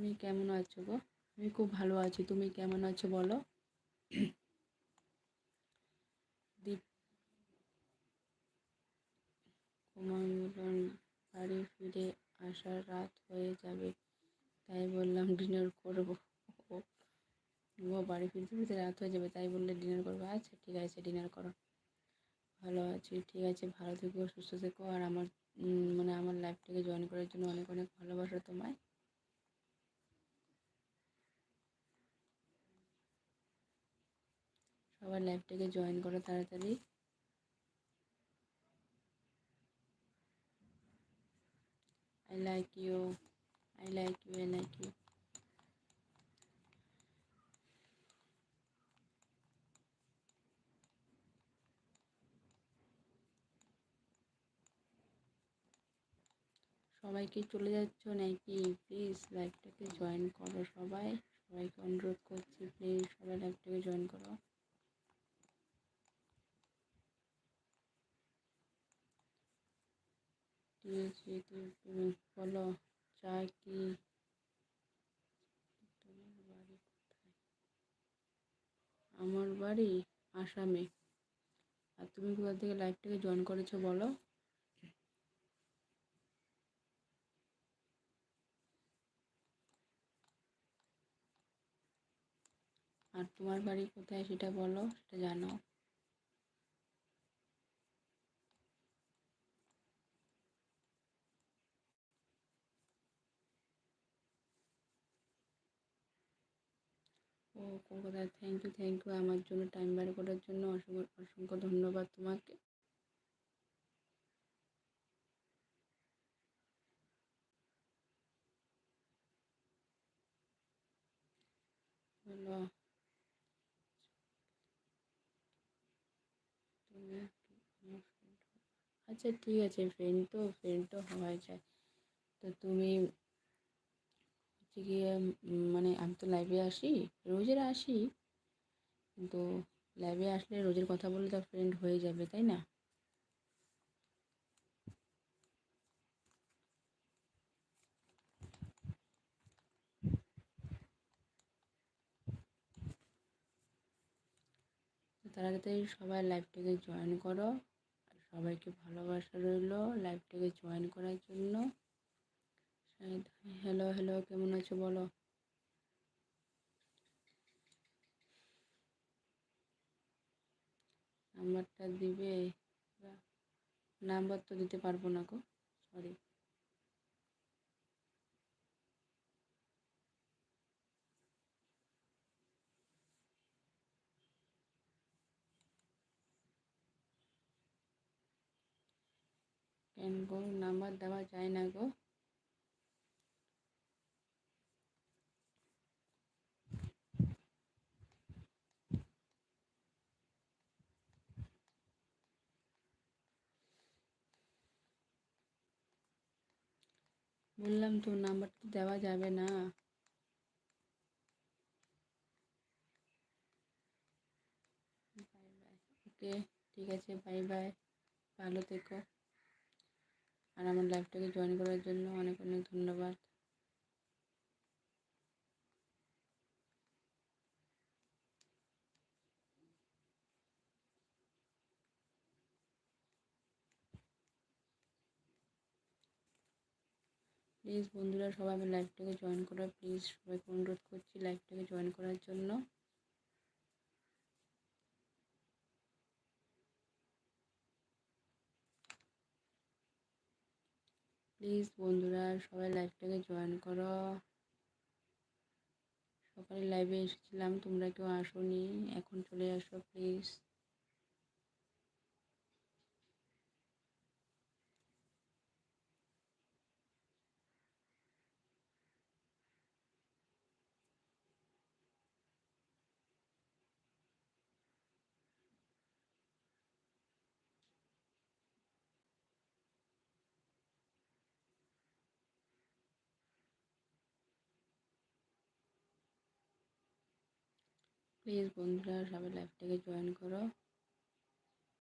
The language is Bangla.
তুমি কেমন আছো গো? আমি খুব ভালো আছি, তুমি কেমন আছো বলো? দীপ কুমার বাড়ি ফিরে আসার রাত হয়ে যাবে, তাই বললাম ডিনার করব। ও বাড়ি ফিরতে ফিরতে রাত হয়ে যাবে, তাই বললে ডিনার করব। আচ্ছা ঠিক আছে ডিনার করো। ভালো আছি, ঠিক আছে, ভালো থেকো, সুস্থ থেকো। আর আমার মানে আমার লাইফটাকে জয়েন করার জন্য অনেক অনেক ভালোবাসা তোমায়। সবার লাইফটাকে জয়েন করো তাড়াতাড়ি। I like you I like you I like you সবাই কি চলে যাচ্ছ নাকি? প্লিজ লাইভটাকে জয়েন করো সবাই। সবাইকে অনুরোধ করছি প্লিজ সবাই লাইভটাকে জয়েন করো। তো তুমি বলো চা কি? আমার বাড়ি আসামে। আর তুমি কোথা থেকে লাইভটাকে জয়েন করেছ বলো? আর তোমার বাড়ি কোথায় সেটা বলো, সেটা জানাও। ও কলকাতায় থ্যাংক ইউ থ্যাংক ইউ আমার জন্য টাইম বার করার জন্য অসংখ্য অসংখ্য ধন্যবাদ তোমাকে? আচ্ছা ঠিক আছে ফ্রেন্ড তো ফ্রেন্ড তো হওয়াই যায় তো তুমি হচ্ছে গিয়ে মানে আমি তো লাইভে আসি, রোজের আসি, কিন্তু লাইভে আসলে রোজের কথা বললে তো ফ্রেন্ড হয়ে যাবে, তাই না? তার তো তাড়াতাড়ি সবাই লাইভটাকে জয়েন করো সবাইকে ভালোবাসা রইল লাইভটাকে জয়েন করার জন্য। হ্যালো হ্যালো কেমন আছো বলো? নাম্বারটা দিবে? নাম্বার তো দিতে পারব না গো সরি কেন গো, নাম্বার দেওয়া যায় না গো? বললাম তো নাম্বারটা দেওয়া যাবে না। ওকে ঠিক আছে বাই বাই ভালো থেকো। আর আমার লাইফটাকে জয়েন করার জন্য অনেক অনেক ধন্যবাদ। প্লিজ বন্ধুরা সবাই আমার লাইভটাকে জয়েন করো, প্লিজ সবাইকে অনুরোধ করছি লাইভটাকে জয়েন করার জন্য। প্লিজ বন্ধুরা সবাই লাইভটাকে জয়েন করো। সকালে লাইভে এসেছিলাম, তোমরা কেউ আসোনি, এখন চলে আসো, প্লিজ। প্লিজ বন্ধুরা সবাই লাইভটাকে জয়েন করো।